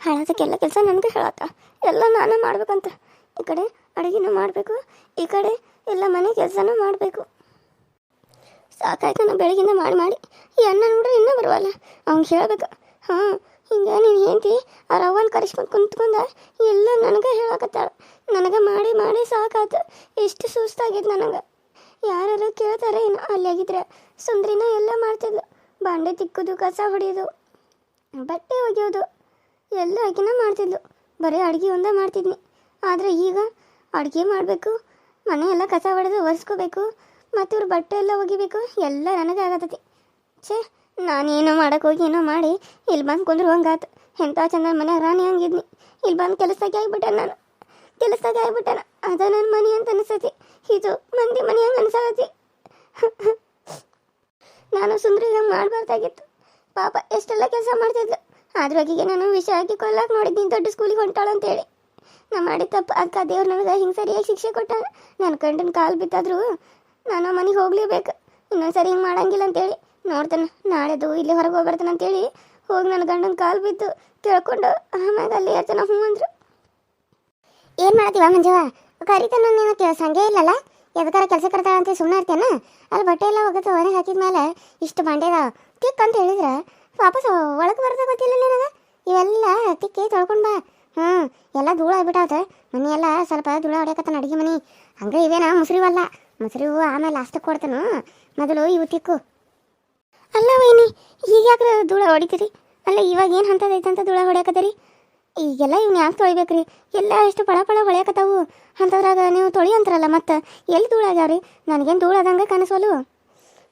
ಹಾಳಾದಕ್ಕೆಲ್ಲ ಕೆಲಸ ನನಗೆ ಹೇಳತ್ತ ಎಲ್ಲ ನಾನೇ ಮಾಡ್ಬೇಕಂತ. ಈ ಕಡೆ ಅಡುಗೆನೂ ಮಾಡಬೇಕು, ಈ ಕಡೆ ಎಲ್ಲ ಮನೆ ಕೆಲಸನೂ ಮಾಡಬೇಕು. ಸಾಕಾಯ್ತು ನಾನು ಮಾಡಿ ಮಾಡಿ, ಈ ಅಣ್ಣ ನೋಡ್ರೆ ಇನ್ನೂ ಬರುವಲ್ಲ. ಅವ್ನು ಹೇಳ್ಬೇಕು, ಹಾಂ, ಹಿಂಗೆ ನೀನು ಹೇಳ್ತಿ ಆ ಅವ್ವನ ಕರೆಸ್ಕೊಂಡು ಕುಂತ್ಕೊಂಡ ಎಲ್ಲ ನನಗೆ ಹೇಳಕತ್ತಾಳ. ನನಗೆ ಮಾಡಿ ಮಾಡಿ ಸಾಕಾಯ್ತು ಎಷ್ಟು ಸುಸ್ತಾಗಿದೆ ನನಗೆ. ಯಾರು ಕೇಳ್ತಾರೆ ಏನು ಅಲ್ಲಿಯಾಗಿದ್ರೆ ಸುಂದ್ರಿನ ಎಲ್ಲ ಮಾಡ್ತಿದ್ಲು. ಬಾಂಡೆ ತಿಕ್ಕೋದು, ಕಸ ಹೊಡೆಯೋದು. ಬಟ್ಟೆ ಒಗೆಯೋದು. ಎಲ್ಲ ಅಡುಗೆನ ಮಾಡ್ತಿದ್ಲು. ಬರೀ ಅಡುಗೆ ಒಂದೇ ಮಾಡ್ತಿದ್ನಿ. ಆದರೆ ಈಗ ಅಡುಗೆ ಮಾಡಬೇಕು ಮನೆ ಎಲ್ಲ ಕಸ ಹೊಡೆದು ಒರೆಸ್ಕೋಬೇಕು, ಮತ್ತು ಇವ್ರ ಬಟ್ಟೆ ಎಲ್ಲ ಒಗಿಬೇಕು, ಎಲ್ಲ ನನಗೆ ಆಗತೈತಿ. ಛೇ, ನಾನೇನೋ ಮಾಡೋಕೆ ಹೋಗಿ ಏನೋ ಮಾಡಿ ಇಲ್ಲಿ ಬಂದು ಕುಂದ್ರು ಹಂಗಾತು ಎಂಥ ಚಂದ ಮನೆ ರಾಣಿ ಹಂಗಿದ್ನಿ. ಇಲ್ಲಿ ಬಂದು ಕೆಲಸಕ್ಕೆ ಆಗಿಬಿಟ್ಟೆ ನಾನು. ಕೆಲಸಕ್ಕೆ ಆಗಿಬಿಟ್ಟೆನ ಅದ ನನ್ನ ಮನೆ ಅಂತ ಅನಿಸತಿ. ಇದು ಮಂದಿ ಮನೆ ಹಂಗೆ ಅನ್ಸತಿ ನಾನು ಸುಂದ್ರಿ ಹಂಗೆ ಮಾಡಬಾರ್ದಾಗಿತ್ತು. ಪಾಪ ಎಷ್ಟೆಲ್ಲ ಕೆಲಸ ಮಾಡ್ತಿದ್ಲು. ಆದ್ರೂ ಆಕಿಗೆ ನಾನು ವಿಷ ಹಾಕಿ ಕೊಲ್ಲಕ್ಕೆ ನೋಡಿದ್ದೀನಿ, ದೊಡ್ಡ ಸ್ಕೂಲಿಗೆ ಅಂತೇಳಿ. ನಾ ಮಾಡಿದ ತಪ್ಪು, ಅಕ್ಕ ದೇವ್ರು ನನಗೆ ಹಿಂಗೆ ಸರಿಯಾಗಿ ಶಿಕ್ಷೆ ಕೊಟ್ಟ ನನ್ನ ಗಂಡನ ಕಾಲು ಬಿತ್ತಾದ್ರು ನಾನು ಮನೆಗೆ ಹೋಗ್ಲೇಬೇಕು. ಇನ್ನೊಂದು ಸರಿ ಹಿಂಗೆ ಮಾಡಂಗಿಲ್ಲ ಅಂತೇಳಿ. ನೋಡ್ತಾನೆ, ನಾಳೆದು ಇಲ್ಲಿ ಹೊರಗೆ ಹೋಗ್ಬರ್ತಾನೆ ಅಂತೇಳಿ. ಹೋಗಿ ನನ್ನ ಗಂಡನ ಕಾಲು ಬಿದ್ದು ಕೇಳ್ಕೊಂಡು ಆಮ್ಯಾಗ ಅಲ್ಲಿ ಹೇಳ್ತಾನೆ ಹ್ಞೂ ಅಂದ್ರು. ಏನು ಮಾಡ್ತೀವ ಮಂಜವ ಕರಿತಾನ ನೀನು ಕೇಳ್ಸಂಗೇ ಇಲ್ಲಲ್ಲ? ಎದಕ್ಕಾರ ಕೆಲಸ ಕರ್ತಾಳ ಅಂತ ಸುಮ್ಮನೆ ಇರ್ತೇನೆ ಅಲ್ಲಿ ಬಟ್ಟೆ ಎಲ್ಲ ಒಗತ್ತು ಹೊರಗೆ ಹಾಕಿದ ಮೇಲೆ ಇಷ್ಟು ಬಂಡೆದ ತಿಕ್ ಅಂತ ಹೇಳಿದ್ರೆ. ವಾಪಸ್ ಒಳಗೆ ಬರ್ತಾ ಗೊತ್ತಿಲ್ಲ ನಿನಗೆ? ಇವೆಲ್ಲ ತಿಕ್ಕಿ ತೊಳ್ಕೊಂಡು ಬಾ. ಹ್ಞೂ ಎಲ್ಲ ಧೂಳ ಆಗ್ಬಿಟ್ಟಾವ ಮನೆ ಎಲ್ಲ ಸ್ವಲ್ಪ ಧೂಳ ಹೊಡ್ಯಾಕತ್ತಾನ ಅಡುಗೆ ಮನೆ. ಹಂಗೆ ಇವೇನ ಮುಸ್ರಿವಲ್ಲ ಮುಸ್ರಿವು ಆಮೇಲೆ ಲಾಸ್ಟಿಗೆ ಕೊಡ್ತಾನು. ಮೊದಲು ಇವು ತಿಕ್ಕು. ಅಲ್ಲ ವೈನಿ ಈಗ ಧೂಳ ಹೊಡಿತೀರಿ? ಅಲ್ಲ ಇವಾಗ ಏನು ಹಂತದೈತಂತ ಧೂಳ ಹೊಡ್ಯಾಕತ್ತೀರಿ? ಈಗೆಲ್ಲ ಇವ್ನ ಯಾಕೆ ತೊಳಿಬೇಕ್ರಿ? ಎಲ್ಲ ಎಷ್ಟು ಪಳ ಪಳ ಹೊಳ್ಯಾಕತ್ತಾವು ಅಂಥದ್ರಾಗ ನೀವು ತೊಳಿ ಅಂತಾರಲ್ಲ ಮತ್ತೆ. ಎಲ್ಲಿ ಧೂಳ ಆಗ್ಯಾವ್ರಿ? ನನಗೇನು ಧೂಳ ಕನಸೋಲು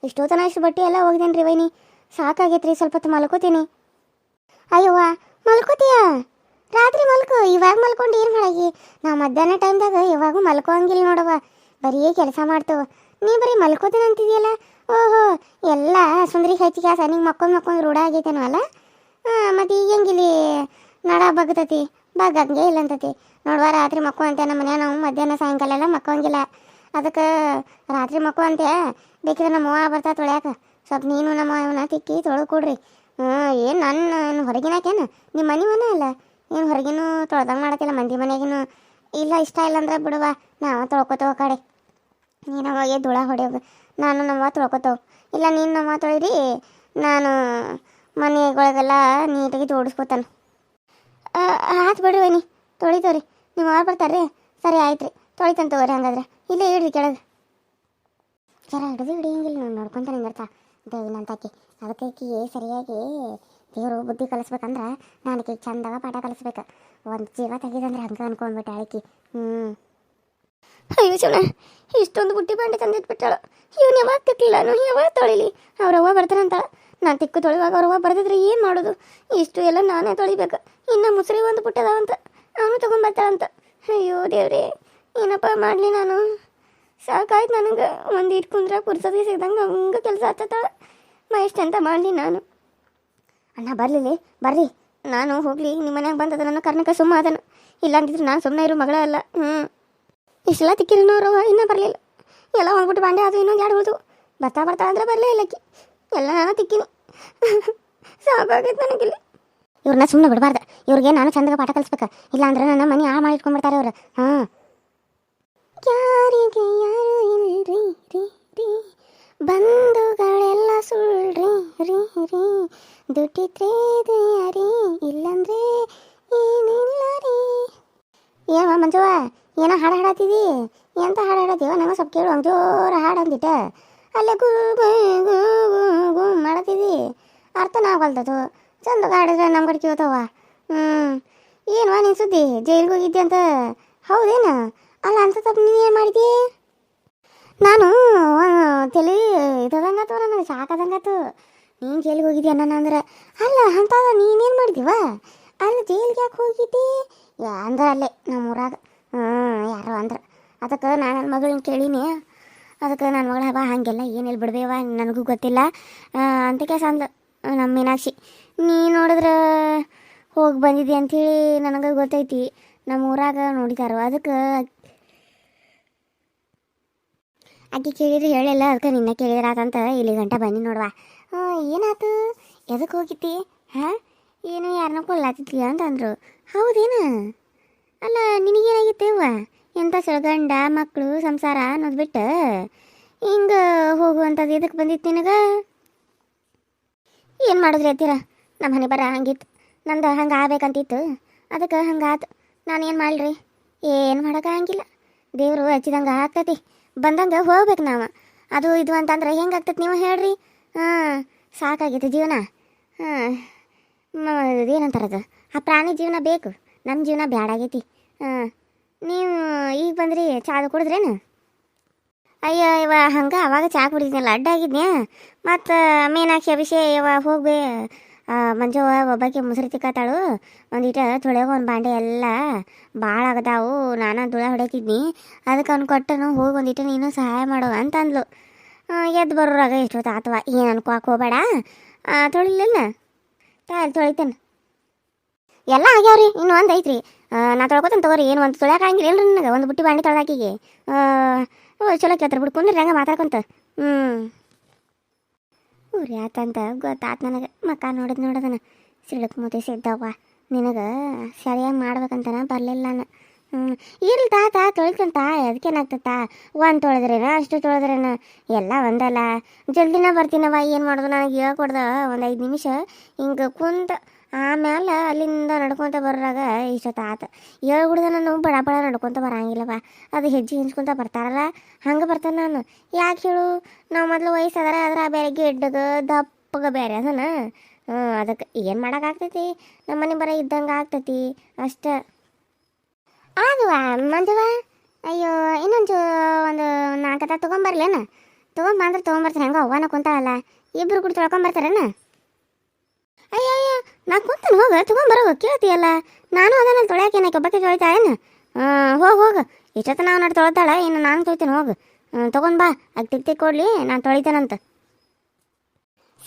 ಇಷ್ಟೋ ತನ ಇಷ್ಟು ಬಟ್ಟೆ ಎಲ್ಲ ಹೋಗಿದ್ದೇನೆ ರೀ ವೈನಿ. ಸಾಕಾಗೈತ್ರಿ, ಸ್ವಲ್ಪ ಹೊತ್ತು ಮಲ್ಕೋತೀನಿ. ಅಯ್ಯವ್ವ, ಮಲ್ಕೋತೀಯ? ರಾತ್ರಿ ಮಲ್ಕು, ಇವಾಗ ಮಲ್ಕೊಂಡು ಏನು ಮಾಡಾಗಿ ನಾ ಮಧ್ಯಾಹ್ನ ಟೈಮ್ದಾಗ ಇವಾಗೂ ಮಲ್ಕೋಂಗಿಲ್ಲ ನೋಡವ್ವ. ಬರೀ ಕೆಲಸ ಮಾಡ್ತೇವೆ. ನೀ ಬರೀ ಮಲ್ಕೋತೀನಿ ಅಂತಿದೆಯಲ್ಲ? ಓಹೋ, ಎಲ್ಲ ಸುಂದರಿ ಹೆಚ್ಚಿ ಕ್ಯಾಸ ನಿಂಗೆ ಮಕ್ಕೊಂಡು ಮಕ್ಕೊಂದು ರೂಢ ಆಗೈತೇನೋ ಅಲ್ಲ? ಹಾಂ ಮತ್ತು ಈಗ ಹೆಂಗಿಲ್ಲಿ ನಡ ಬಗ್ತತಿ. ಬಗ್ಗಂಗೆ ಇಲ್ಲ ಅಂತತಿ. ನೋಡುವ, ರಾತ್ರಿ ಮಕ್ಕೋ ಅಂತ ನಮ್ಮ ಮನ್ಯಾಗ ನಾವು ಮಧ್ಯಾಹ್ನ ಸಾಯಂಕಾಲ ಎಲ್ಲ ಮಕ್ಕೊಂಗಿಲ್ಲ ಅದಕ್ಕೆ ರಾತ್ರಿ ಮಕ್ಕೋ ಅಂತೆ ಬೇಕಿದ್ರೆ ನಮ್ಮ ಅವ್ವ ಬರ್ತಾ ತೊಳ್ಯಾಕ ಸ್ವಲ್ಪ ನೀನು ನಮ್ಮ ಅವನ ತಿಕ್ಕಿ ತೊಳೆದು ಕೊಡ್ರಿ ಏನು ನನ್ನ ಹೊರಗಿನಾಕೇನು? ನಿಮ್ಮ ಮನೆ ಮನೆ ಅಲ್ಲ? ಏನು ಹೊರಗಿನೂ ತೊಳ್ದಂಗೆ ಮಾಡತ್ತಿಲ್ಲ, ಮಂದಿ ಮನೆಗಿನೂ. ಇಲ್ಲ, ಇಷ್ಟ ಇಲ್ಲ ಅಂದ್ರೆ ಬಿಡುವ. ನಾವು ತೊಳ್ಕೊತೇವೆ ಕಡೆ. ನೀನು ಹೋಗಿ ಧೂಳ ಹೊಡೆಯೋದು. ನಾನು ನಮ್ಮ ತೊಳ್ಕೊತೇವೆ. ಇಲ್ಲ, ನೀನು ನಮ್ಮ ತೊಳಿರಿ ನಾನು ಮನೆಗಳಿಗೆಲ್ಲ ನೀಟಾಗಿ ಜೋಡಿಸ್ಕೊತಾನೆ. ಆಯ್ತು ಬಿಡ್ರಿ ಬನ್ನಿ ತೊಳಿತೇವ್ರಿ ನೀವು ಅವ್ರು ಬರ್ತಾರ್ರಿ? ಸರಿ, ಆಯ್ತು ರೀ. ತೊಳಿತಾನೆ ತಗೋರಿ ಹಂಗಾದ್ರೆ. ಇಲ್ಲೇ ಇಡ್ರಿ ಕೆಳಗೆ. ಜರ ಹಿಡಿದು ಹಿಡಿಯಂಗಿಲ್ಲ ನಾನು ನೋಡ್ಕೊತಾನೆ ನಿಂದಿರ್ತಾ. ದೇವಿನಂತಾಕಿ ಅದಕ್ಕೆ ಆಕಿಗೆ ಸರಿಯಾಗಿ ದೇವರು ಬುದ್ಧಿ ಕಲಿಸ್ಬೇಕಂದ್ರೆ ನಾನು ಆಕಿಗೆ ಚಂದವ ಪಾಠ ಕಲಿಸ್ಬೇಕು. ಒಂದು ಜೀವ ತೆಗಿದಂದ್ರೆ ಹಂಗೆ ಅನ್ಕೊಂಡ್ಬಿಟ್ಟೆ ಆಕಿ. ಹ್ಞೂ ಅಯ್ಯೋ ಶಿವಣ ಇಷ್ಟೊಂದು ಬುಟ್ಟಿ ಬಾಂಡೆ ತಂದಿಟ್ಬಿಟ್ಟಾಳ. ಇವನು ಯಾವಾಗ ತಿಕ್ಲಿಲ್ಲ ನಾನು ಯಾವಾಗ ತೊಳಿಲಿ? ಅವ್ರವ್ವ ಬರ್ತಾರಂತಾಳ. ನಾನು ತಿಕ್ಕು ತೊಳಿವಾಗ ಅವ್ರವ್ವ ಬರ್ದಿದ್ರೆ ಏನು ಮಾಡೋದು? ಇಷ್ಟು ಎಲ್ಲ ನಾನೇ ತೊಳಿಬೇಕು. ಇನ್ನು ಮುಸ್ರಿ ಒಂದು ಅಂತ ಅವನು ತೊಗೊಂಬರ್ತಾಳಂತ. ಅಯ್ಯೋ ದೇವ್ರಿ, ಏನಪ್ಪ ಮಾಡಲಿ ನಾನು? ಸಾಕಾಯ್ತು ನನಗೆ. ಒಂದು ಇಟ್ಟು ಕುಂದ್ರ ಪುರ್ಸೋದಿ ಸಿಗ್ದಂಗೆ ಹಂಗೆ ಕೆಲಸ ಹತ್ತತ್ತಾಳ ಮಾ ಅಂತ ಮಾಡಲಿ ನಾನು. ಅಣ್ಣ, ಬರಲಿಲ್ಲ ಬರ್ರಿ ನಾನು ಹೋಗ್ಲಿ ನಿಮ್ಮ ಮನೆಯಾಗ ಬಂದದ ನನ್ನ ಕರ್ನಕ ಸುಮ್ಮ ಅದನು ಇಲ್ಲ ಅಂತಿದ್ರೆ ನಾನು ಸುಮ್ಮನೆ ಇರೋ ಮಗಳ ಅಲ್ಲ. ಹ್ಞೂ ಇಷ್ಟೆಲ್ಲ ತಿಕ್ಕಿರೋನವ್ರವ ಇನ್ನೂ ಬರಲಿಲ್ಲ. ಎಲ್ಲ ಹೋಗ್ಬಿಟ್ಟು ಬಾಂಡೆ ಅದು ಇನ್ನೊಂದು ಎರಡು ಉಳಿದು. ಬರ್ತಾ ಬರ್ತಾ ಅಂದ್ರೆ ಬರಲೇ ಇಲ್ಲ ಆಕಿ ಎಲ್ಲ ನಾನು ತಿಕ್ಕಿನಿ. ಸಾಕಾಗೈತೆ ನನಗಿಲ್ಲಿ. ಇವ್ರನ್ನ ಸುಮ್ಮನೆ ಬಿಡಬಾರ್ದು. ಇವ್ರಿಗೆ ನಾನು ಚಂದಗ ಪಾಠ ಕಲಿಸ್ಬೇಕು. ಇಲ್ಲ ಅಂದ್ರೆ ನನ್ನ ಮನೆ ಆ ಮಾಡಿ ಇಟ್ಕೊಂಡ್ಬಿಡ್ತಾರೆ ಅವ್ರು. ಹಾಂ. ಯಾರಿಗೆ ಯಾರು ಇಲ್ರಿ ರೀ ರೀ. ಬಂಧುಗಳೆಲ್ಲ ಸುಳ್ರಿ, ರೀ ರೀ. ದುಡ್ಡಿದ್ರೆ ದಯಾರಿ ಇಲ್ಲಂದ್ರೆ ಏನಿಲ್ಲ ರೀ. ಏವ ಮಂಜುವ ಏನೋ ಹಾಡು ಹಾಡತ್ತಿದಿ ಎಂತ ಹಾಡು ಹಾಡತ್ತೀವ ನಮ್ಮ ಸ್ವಲ್ಪ ಕೇಳು, ಒಂದು ಜೋರ ಹಾಡು ಅಂದಿಟ್ಟ ಅಲ್ಲೇ ಗೂ ಗೂ ಗೂ ಗೂ ಮಾಡತ್ತಿದಿ ಅರ್ಥನ ಆಗಲ್ದದು ಚಂದ ಹಾಡಿದ್ರೆ ನಮ್ಮ ಕಡೆ ಕೇಳ್ತಾವ. ಹ್ಞೂ ಏನು ನಿನ್ನ ಸುದ್ದಿ? ಜೈಲಿಗೆ ಹೋಗಿದ್ದೆ ಅಂತ? ಹೌದೇನು? ಅಲ್ಲ, ಅಂತ ತಪ್ಪು ನೀನು ಏನು ಮಾಡಿದಿ? ನಾನು ತಲೆ ಇದಂಗಾತು ನನಗೆ ಸಾಕಾದಂಗಾತು ನೀನು ಜೈಲಿಗೆ ಹೋಗಿದ್ದೆ ಅನ್ನ ಅಂದ್ರೆ ಅಲ್ಲ ಅಂತ ನೀನೇನು ಮಾಡಿದಿವ ಅಲ್ಲಿ ಜೈಲಿಗೆ ಯಾಕೆ ಹೋಗಿದ್ದಿ? ಅಂದ್ರೆ ಅಲ್ಲೇ ನಮ್ಮ ಊರಾಗ ಹ್ಞೂ ಯಾರೋ ಅಂದ್ರೆ. ಅದಕ್ಕೆ ನಾನು ನನ್ನ ಮಗಳನ್ನ ಕೇಳೀನಿ. ಅದಕ್ಕೆ ನನ್ನ ಮಗಳ ಹಬ್ಬ ಹಾಗೆಲ್ಲ ಏನಿಲ್ಲ ಬಿಡ್ಬೇವ ನನಗೂ ಗೊತ್ತಿಲ್ಲ. ಅಂತ ಕೇಸ ಅಂದ ನಮ್ಮ ಮೀನಾಕ್ಷಿ. ನೀ ನೋಡಿದ್ರೆ ಹೋಗಿ ಬಂದಿದ್ದಿ ಅಂಥೇಳಿ ನನಗೆ ಗೊತ್ತೈತಿ. ನಮ್ಮ ಊರಾಗ ನೋಡಿದಾರು. ಅದಕ್ಕೆ ಆಕೆ ಕೇಳಿದ್ರೆ ಹೇಳಿಲ್ಲ ಅದಕ್ಕೆ ನಿನ್ನ ಕೇಳಿದ್ರಾತಂತ ಇಲ್ಲಿ ಗಂಟ ಬನ್ನಿ ನೋಡುವ. ಏನಾತು? ಎದಕ್ಕೆ ಹೋಗಿತ್ತಿ ಹಾಂ? ಏನು ಯಾರನ್ನ ಕೊಲ್ಲಾತಿದ್ಲಿಯ ಅಂತಂದರು. ಹೌದೇನು? ಅಲ್ಲ ನಿನಗೇನಾಗಿತ್ತೇವ ಎಂಥ ಗಂಡ ಮಕ್ಕಳು ಸಂಸಾರ ಅನ್ನೋದು ಬಿಟ್ಟು? ಹಿಂಗೆ ಹೋಗುವಂಥದ್ದು ಎದಕ್ಕೆ ಬಂದಿತ್ತು ನಿನಗೆ? ಏನು ಮಾಡಿದ್ರಿ ಅತ್ತೀರ ನಮ್ಮ ಮನೆ ಬರ ಹಂಗಿತ್ತು. ನಂದು ಹಂಗೆ ಆಗ್ಬೇಕಂತಿತ್ತು. ಅದಕ್ಕೆ ಹಂಗಾತು. ನಾನು ಏನು ಮಾಡಲ್ರಿ ಏನು ಮಾಡೋಕ್ಕಾಗಿಲ್ಲ ದೇವರು ಹಚ್ಚಿದಂಗೆ ಆಗ್ತೈತಿ. ಬಂದಂಗೆ ಹೋಗ್ಬೇಕು ನಾವು. ಅದು ಇದು ಅಂತಂದ್ರೆ ಹೆಂಗೆ ಆಗ್ತೈತಿ ನೀವು ಹೇಳ್ರಿ? ಹಾಂ, ಸಾಕಾಗೈತೆ ಜೀವನ. ಹಾಂ ಏನಂತಾರದು ಆ ಪ್ರಾಣಿ ಜೀವನ ಬೇಕು. ನಮ್ಮ ಜೀವನ ಬ್ಯಾಡಾಗೈತಿ ಹಾಂ, ನೀವು ಈಗ ಬಂದ್ರಿ ಚಾದು ಕುಡಿದ್ರೇನು? ಅಯ್ಯೋ, ಇವ ಹಂಗೆ ಅವಾಗ ಚಾ ಕುಡಿದ್ನಲ್ಲ ಅಡ್ಡಾಗಿದ್ನ್ಯಾ ಮತ್ತು ಮೀನಾಕ್ಷಿ ಅಭಿಷೇ ಇವ ಹೋಗ್ಬೇ ಮಂಜವ್ವ ಒಬ್ಬಾಕಿ ಮುಸ್ರಿ ತಿಕ್ಕತ್ತಾಳು ಒಂದಿಟ ತೊಳೆಯೋ ಒಂದು ಬಾಂಡೆ ಎಲ್ಲ ಭಾಳ ಆಗದಾವು. ನಾನು ದುಳ ಹೊಡೆತಿದ್ನಿ ಅದಕ್ಕೆ ಅವ್ನು ಕೊಟ್ಟನು, ಹೋಗಿ ಒಂದಿಟ ನೀನು ಸಹಾಯ ಮಾಡು ಅಂತಂದ್ಲು. ಎದ್ದು ಬರೋರಾಗ ಎಷ್ಟೊತ್ತು ಆತವ? ಏನು ಅನ್ಕೋಕ್ ಹೋಗಬೇಡ. ತೊಳಿಲಿಲ್ಲ. ತಾಯಿ ತೊಳಿತೇನೆ. ಎಲ್ಲ ಆಗ್ಯಾವ್ರಿ, ಇನ್ನು ಒಂದು ಐತ್ರಿ. ನಾ ತೊಳ್ಕೊತೇನೆ ತಗೋರಿ, ಏನು ಒಂದು ತೊಳ್ಯಾಕಂಗಿಲ್ಲ ಏನ್ರಿ ನನಗೆ. ಒಂದು ಬುಟ್ಟಿ ಬಾಂಡೆ ತೊಳ್ದಾಕಿಗೆ. ಚಲೋ ಕೇಳ್ತಾರೆ ಬಿಡು, ಕುಂದ್ರಿ ಹಂಗೆ ಮಾತಾಡ್ಕೊಂತ. ಹ್ಞೂ ಊರಿ ಆತಂತ ಗೊತ್ತಾತ್ ನನಗೆ. ಮಕ್ಕ ನೋಡಿದ್ ನೋಡದನ ಸಿಳಕ್ ಮುತಿ ಸಿದ್ದವ್ವ ನಿನಗೆ ಸರಿಯಾಗಿ ಮಾಡ್ಬೇಕಂತನ ಬರಲಿಲ್ಲ ನಾನು. ಹ್ಞೂ ಇರ್ಲಿ ತಾತ, ತೊಳ್ಕೊಂತ ಅದಕ್ಕೇನಾಗ್ತತ್ತ ಒಂದು ತೊಳೆದ್ರೇನ, ಅಷ್ಟು ತೊಳೆದ್ರೇನ? ಎಲ್ಲ ಒಂದಲ್ಲ. ಜಲ್ದಿನ ಬರ್ತೀನವ ಏನು ಮಾಡೋದು ನನಗೆ ಹೇಳ್ಕೊಡ್ದ ಒಂದು ಐದು ನಿಮಿಷ ಹಿಂಗೆ ಕುಂತ ಆಮೇಲೆ ಅಲ್ಲಿಂದ ನಡ್ಕೊತ ಬರೋರಾಗ ಇಷ್ಟೊತ್ತು ಆತ. ಹೇಳ್ಬಿಡ್ದ ನಾನು ಬಡ ಬಡ ನಡ್ಕೊತ ಬರಂಗಿಲ್ಲವ ಅದು ಹೆಜ್ಜೆ ಹೆಂಚ್ಕೊತ ಬರ್ತಾರಲ್ಲ, ಹಂಗೆ ಬರ್ತಾನೆ ನಾನು. ಯಾಕೆ ಹೇಳು? ನಾವು ಮೊದಲು ವಯಸ್ಸಾದ್ರೆ ಅದ್ರ ಬೇರೆ ಗೆಡ್ಡಗ ದಪ್ಪಗ ಬೇರೆ ಅದನ. ಅದಕ್ಕೆ ಏನು ಮಾಡೋಕ್ಕಾಗ್ತೈತಿ? ನಮ್ಮ ಮನೆ ಬರ ಇದ್ದಂಗೆ ಆಗ್ತೈತಿ, ಅಷ್ಟೇ. ಆದುವ ಮಂದುವ ಅಯ್ಯೋ ಇನ್ನೊಂದು ಒಂದು ನಾಲ್ಕು ತೊಗೊಂಬರ್ಲೇನ? ತೊಗೊಂಬಂದ್ರೆ ತೊಗೊಂಬರ್ತಾರೆ ಹೆಂಗೋ ಅವ್ವನ ಕುಂತಾಳಲ್ಲ. ಇಬ್ರು ಕೂಡ ತೊಳ್ಕೊಂಬರ್ತಾರೇನ? ಅಯ್ಯೋ ಅಯ್ಯೋ ನಾ ಕುಂತನ ಹೋಗ ತಗೊಂಬರೋಗ ಕೇಳ್ತೀಯಲ್ಲ? ನಾನು ಅದನ್ನ ತೊಳೆಯಕ್ಕೆ ಏನಕ್ಕೆ ಒಬ್ಬಕ್ಕೆ ತೊಳಿತಾ ಏನು ಹೋಗ ಹೋಗ. ಇಷ್ಟೊತ್ತ ನಾವು ನೋಡಿ ತೊಳ್ತಾಳ ಇನ್ನು ನಾನು ತೊಳಿತೇನೆ ಹೋಗ. ತಗೊಂಡ್ ಬಾ ಅದು ತಿಕ್ತಿ ತಿಕ್ ಕೊಡ್ಲಿ, ನಾನು ತೊಳಿತೇನಂತ.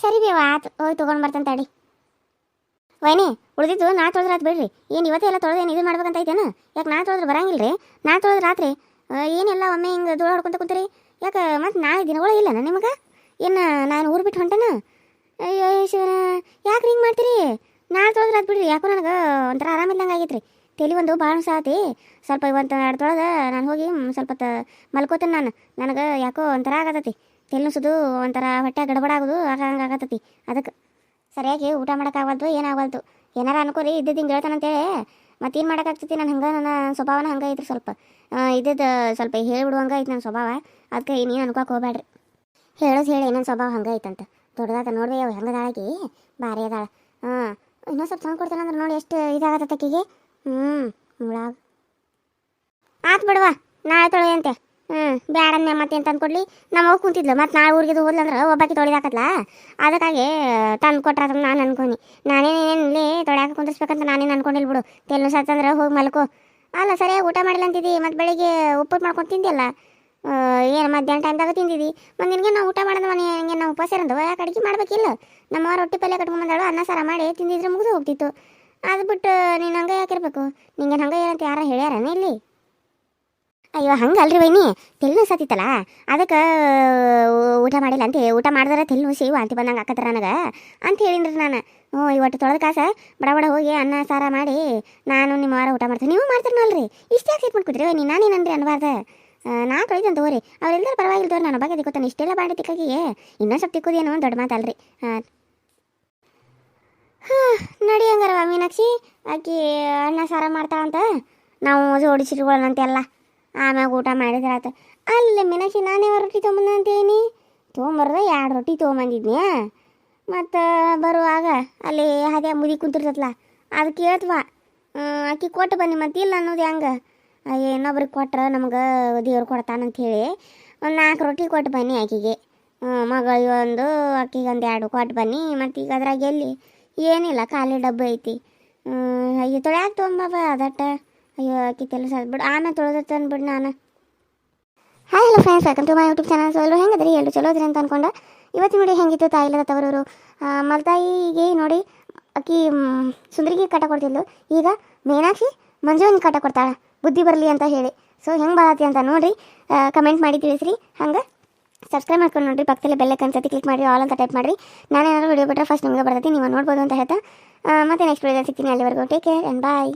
ಸರಿ ಬೇವ, ಆತು ಹೋಗಿ ತಗೊಂಡ್ ಬರ್ತಂತ ಅಡಿ ವೈನಿ, ಉಳಿದಿದ್ದು ನಾ ತೊಳೆದ್ರೆ ಆತು ಬಿಡ್ರಿ. ಏನು ಇವತ್ತೇ ಎಲ್ಲ ತೊಳೆದೇನು ಇದು ಮಾಡ್ಬೇಕಂತ ಐತೇನು? ಯಾಕೆ ನಾ ತೊಳೆದ್ರೆ ಬರಂಗಿಲ್ಲ ರೀ ನಾ ತೊಳೆದ್ರೆ ರಾತ್ರಿ ಏನೆಲ್ಲ ಒಮ್ಮೆ ಹಿಂಗೆ ದೂರ ಹೊಡ್ಕೊಂತ ಕುಂತೀರಿ? ಯಾಕೆ ಮತ್ತೆ ನಾಳೆ ದಿನಗಳು ಇಲ್ಲ ನಿಮಗೆ? ಏನು, ನಾನು ಊರು ಬಿಟ್ಟು ಹೊಂಟೇನ? ಅಯ್ಯೋ, ಈಶ್ವರ ಯಾಕೆ ಹಿಂಗೆ ಮಾಡ್ತೀರಿ? ನಾಳೆ ತೊಳೆದ್ರೆ ಅದು ಬಿಡ್ರಿ, ಯಾಕೋ ನನಗೆ ಒಂಥರ ಆರಾಮಿಲ್ದಂಗೆ ಆಗೈತ್ರಿ. ತಲೆ ಒಂದು ಭಾಳ ಸಾತಿ ಸ್ವಲ್ಪ ಇವತ್ತು ಎರಡು ತೊಳೆದ, ನಾನು ಹೋಗಿ ಸ್ವಲ್ಪ ಮಲ್ಕೋತೀನಿ ನಾನು. ನನಗೆ ಯಾಕೋ ಒಂಥರ ಆಗತೈತಿ. ತಲೆ ನುಸುದು ಒಂಥರ ಹೊಟ್ಟೆ ಗಡಬಡ ಆಗೋದು ಆಗಂಗೆ ಆಗತೈತಿ. ಅದಕ್ಕೆ ಸರಿಯಾಗಿ ಊಟ ಮಾಡೋಕ್ಕಾಗಲ್ದು ಏನಾಗಲ್ದು ಏನಾರ ಅನ್ಕೋರಿ ಇದ್ದಿದ್ದು ಹಿಂಗೆ ಹೇಳ್ತಾನಂತೇಳಿ ಮತ್ತೇನು ಮಾಡೋಕ್ಕಾಗ್ತೈತಿ ನಾನು ಹಂಗೆ, ನನ್ನ ಸ್ವಭಾವನ ಹಂಗೆ ಐತ್ರಿ ಸ್ವಲ್ಪ. ಇದ್ದಿದ್ದು ಸ್ವಲ್ಪ ಹೇಳ್ಬಿಡುವಂಗೆ ಐತೆ ನನ್ನ ಸ್ವಭಾವ. ಅದಕ್ಕೆ ನೀನು ಅನ್ಕೋಕೆ ಹೋಗ್ಬೇಡ್ರಿ ಹೇಳೋದು ಹೇಳಿ ನನ್ನ ಸ್ವಭಾವ ಹಂಗೆ ಐತಂತ. ದೊಡ್ಡದಾತ ನೋಡಿದೆ ಅವು ಹೆಂಗೆ ಅದಾಳಕಿ ಭಾರಿ ಅದಾಳ. ಹಾಂ, ಇನ್ನೊಂದು ಸ್ವಲ್ಪ ತಂದು ಅಂದ್ರೆ ನೋಡಿ ಎಷ್ಟು ಇದಾಗತ್ತೆ ಆಕಿಗೆ ಹ್ಞೂ ಮುಳಾಗ. ಆತು ಬಿಡುವ, ನಾಳೆ ತೊಳೆಯಂತೆ ಹ್ಞೂ ಬ್ಯಾಡನ್ನೇ ಮತ್ತೆ ಏನು ತಂದು ನಮ್ಮ ಹೋಗಿ ಕುಂತಿದ್ಲು ಮತ್ತು ನಾಳೆ ಊರಿಗೆ ಹೋದ್ಲಂದ್ರೆ ಒಬ್ಬಾಕಿ ತೊಳಿದಾಕತ್ಲ? ಅದಕ್ಕಾಗಿ ತಂದು ಕೊಟ್ರ ನಾನು ಅನ್ಕೊನಿ. ನಾನೇನೇನು ಇಲ್ಲಿ ತೊಳ್ಯಾಕ ಕುಂದಿಸ್ಬೇಕಂತ ನಾನೇನು ಅನ್ಕೊಂಡಿಲ್ಲ ಬಿಡು. ತೆಲ್ಲು ಸತ್ತಂದ್ರೆ ಹೋಗಿ ಮಲ್ಕೋ. ಅಲ್ಲ, ಸರಿಯಾಗಿ ಊಟ ಮಾಡಿಲ್ಲ ಅಂತಿದ್ದಿ ಮತ್ತು ಬೆಳಿಗ್ಗೆ ಉಪ್ಪು ಮಾಡ್ಕೊಂಡು ತಿಂದಿಯಲ್ಲ? ಏನು ಮಧ್ಯಾಹ್ನ ಟೈಮ್ದಾಗ ತಿಂದಿದ್ವಿ ಮತ್ತು ನಿನಗೆ ನಾವು ಊಟ ಮಾಡೋದು ಮನೆ, ಹಂಗೆ ನಾವು ಉಪವಾಸ ಇರಂದವ ಯಾಕೆ ಅಡುಗೆ ಮಾಡ್ಬೇಕಿಲ್ಲ. ನಮ್ಮ ರೊಟ್ಟಿ ಪಲ್ಯ ಕಟ್ಕೊಂಬಂದಾಳು ಅನ್ನ ಸಾರ ಮಾಡಿ ತಿಂದಿದ್ರೆ ಮುಗಿದು ಹೋಗ್ತಿತ್ತು. ಅದು ಬಿಟ್ಟು ನೀನು ಹಂಗೆ ಯಾಕಿರ್ಬೇಕು ನಿಂಗೆ ಹಂಗೆ ಏನಂತ ಯಾರ ಹೇಳ್ಯಾರನ ಇಲ್ಲಿ? ಅಯ್ಯೋ ಹಂಗಲ್ರಿ ವೈನಿ. ತೆಲ್ಲು ಸತ್ತಿತ್ತಲ್ಲ? ಅದಕ್ಕೆ ಊಟ ಮಾಡಿಲ್ಲ ಅಂತ. ಊಟ ಮಾಡಿದ್ರೆ ತೆಲ್ಲು ನುಸಿ ವಾಂತಿ ಬಂದಂಗೆ ಹಾಕತ್ರ ನನಗೆ. ಅಂತ ಹೇಳಿನ್ರಿ ನಾನು. ಹ್ಞೂ, ಇವತ್ತು ತೊಳೆದ ಕಾಸ, ಬಡ ಬಡ ಹೋಗಿ ಅನ್ನ ಸಾರ ಮಾಡಿ ನಾನು ನಿಮ್ಮ ವಾರ ಊಟ ಮಾಡ್ತೀನಿ. ನೀವು ಮಾಡ್ತೀರನಲ್ರಿ. ಇಷ್ಟು ಯಾಕೆ ಮಾಡ್ಕೊತೀರಿ ವೈನಿ? ನಾನೇನಂದ್ರಿ ಅನ್ಬಾರ್ದು? ನಾ ತೊಳಿತೇನೆ ತಗೋರಿ ಅವ್ರೆಲ್ಲರೂ ಪರವಾಗಿಲ್ಲ ತೋರಿ, ನಾನು ಬಗ್ಗೆ ತಿಕ್ಕೋತಾನೆ. ಇಷ್ಟೆಲ್ಲ ಬಾಂಡೆ ತಿಕ್ಕಾಕಿಗೆ ಇನ್ನೂ ಸ್ವಲ್ಪ ತಿಕ್ಕೋದೇನೋ ದೊಡ್ಡ ಮಾತಲ್ರಿ ಹಾಂ, ನಡಿ ಹಂಗಾರವ ಮೀನಾಕ್ಷಿ. ಆಕಿ ಅಣ್ಣ ಸಾರ ಮಾಡ್ತಾಳಂತ ನಾವು ಜೋಡಿಸಿಟ್ಕೊಳ್ಳೋಣಂತೆಲ್ಲ ಆಮ್ಯಾಗ ಊಟ ಮಾಡಿದ್ರಾತ ಅಲ್ಲ ಮೀನಾಕ್ಷಿ, ನಾನೇ ರೊಟ್ಟಿ ತೊಗೊಂಬಂದಂತೇನಿ ತೊಗೊಂಬರ್ದ ಎರಡು ರೊಟ್ಟಿ ತೊಗೊಂಬಂದಿದ್ನ್ಯಾ? ಮತ್ತು ಬರುವಾಗ ಅಲ್ಲಿ ಹಾಗೆ ಮುದಿ ಕುಂತಿರ್ತತ್ಲ. ಅದು ಕೇಳ್ತವಾ. ಆಕಿ ಕೊಟ್ಟು ಬನ್ನಿ ಮತ್ತಿಲ್ಲ ಅನ್ನೋದು ಹೆಂಗೆ? ಇನ್ನೊಬ್ರಿಗೆ ಕೊಟ್ರೆ ನಮ್ಗೆ ದೇವ್ರು ಕೊಡ್ತಾನಂತ ಹೇಳಿ ಒಂದು ನಾಲ್ಕು ರೊಟ್ಟಿ ಕೊಟ್ಟು ಬನ್ನಿ ಆಕಿಗೆ. ಮಗಳಿಗೆ ಒಂದು ಆಕಿಗೆ ಒಂದು ಎರಡು ಕೊಟ್ಟು ಬನ್ನಿ. ಮತ್ತು ಈಗ ಅದ್ರಾಗ ಎಲ್ಲಿ? ಏನಿಲ್ಲ, ಖಾಲಿ ಡಬ್ಬ ಐತಿ. ಅಯ್ಯ, ತೊಳ್ಯಾಕೆ ತೊಗೊಂಬಾಬ ಅದಟ್ಟ. ಅಯ್ಯೋ ಆಕಿ ಕೆಲಸ ಬಿಡು. ಆಮೇಲೆ ತೊಳೆದತ್ತನ್ ಬಿಡು ನಾನು. Hi hello friends welcome to my YouTube channel so ಎಲ್ಲರೂ ಹೆಂಗದ್ರಿ? ಎಲ್ಲರೂ ಚಲೋ ಅದ್ರಿ ಅಂತ ಅಂದ್ಕೊಂಡು ಇವತ್ತು ನೋಡಿ ಹೆಂಗಿತ್ತು ತಾಯಿಲ್ಲದ ತವರವರು ಮಲ್ತಾಯಿಗೆ ನೋಡಿ ಆಕಿ ಸುಂದರಿಗೆ ಕಟ ಕೊಡ್ತಿದ್ಲು. ಈಗ ಮೀನಾಕ್ಷಿ ಮಂಜುವಿನ ಕಟ ಕೊಡ್ತಾಳೆ. ಬುದ್ಧಿ ಬರಲಿ ಅಂತ ಹೇಳಿ. ಸೊ ಹೆಂಗೆ ಬರತ್ತೆ ಅಂತ ನೋಡಿರಿ. ಕಮೆಂಟ್ ಮಾಡಿ ತಿಳಿಸ್ರಿ. ಹಂಗೆ ಸಬ್ಸ್ಕ್ರೈಬ್ ಮಾಡ್ಕೊಂಡು ನೋಡಿರಿ. ಪಕ್ಕದಲ್ಲಿ ಬೆಲ್ಲಕ್ಕೆ ಅನ್ಸತಿ ಕ್ಲಿಕ್ ಮಾಡಿ ಆಲ್ ಅಂತ ಟೈಪ್ ಮಾಡಿರಿ. ನಾನು ಏನಾದರೂ ವಿಡಿಯೋ ಬಿಟ್ಟರೆ ಫಸ್ಟ್ ನಿಮಗೆ ಬರ್ತೈತಿ. ನೀವು ನೋಡ್ಬೋದು ಅಂತ ಹೇಳ್ತಾ. ಮತ್ತೆ ನೆಕ್ಸ್ಟ್ ವಿಡಿಯೋ ಸಿಗ್ತೀನಿ. ಅಲ್ಲಿವರೆಗೂ ಟೇಕ್ ಕೇರ್ ಆ್ಯಂಡ್ ಬಾಯ್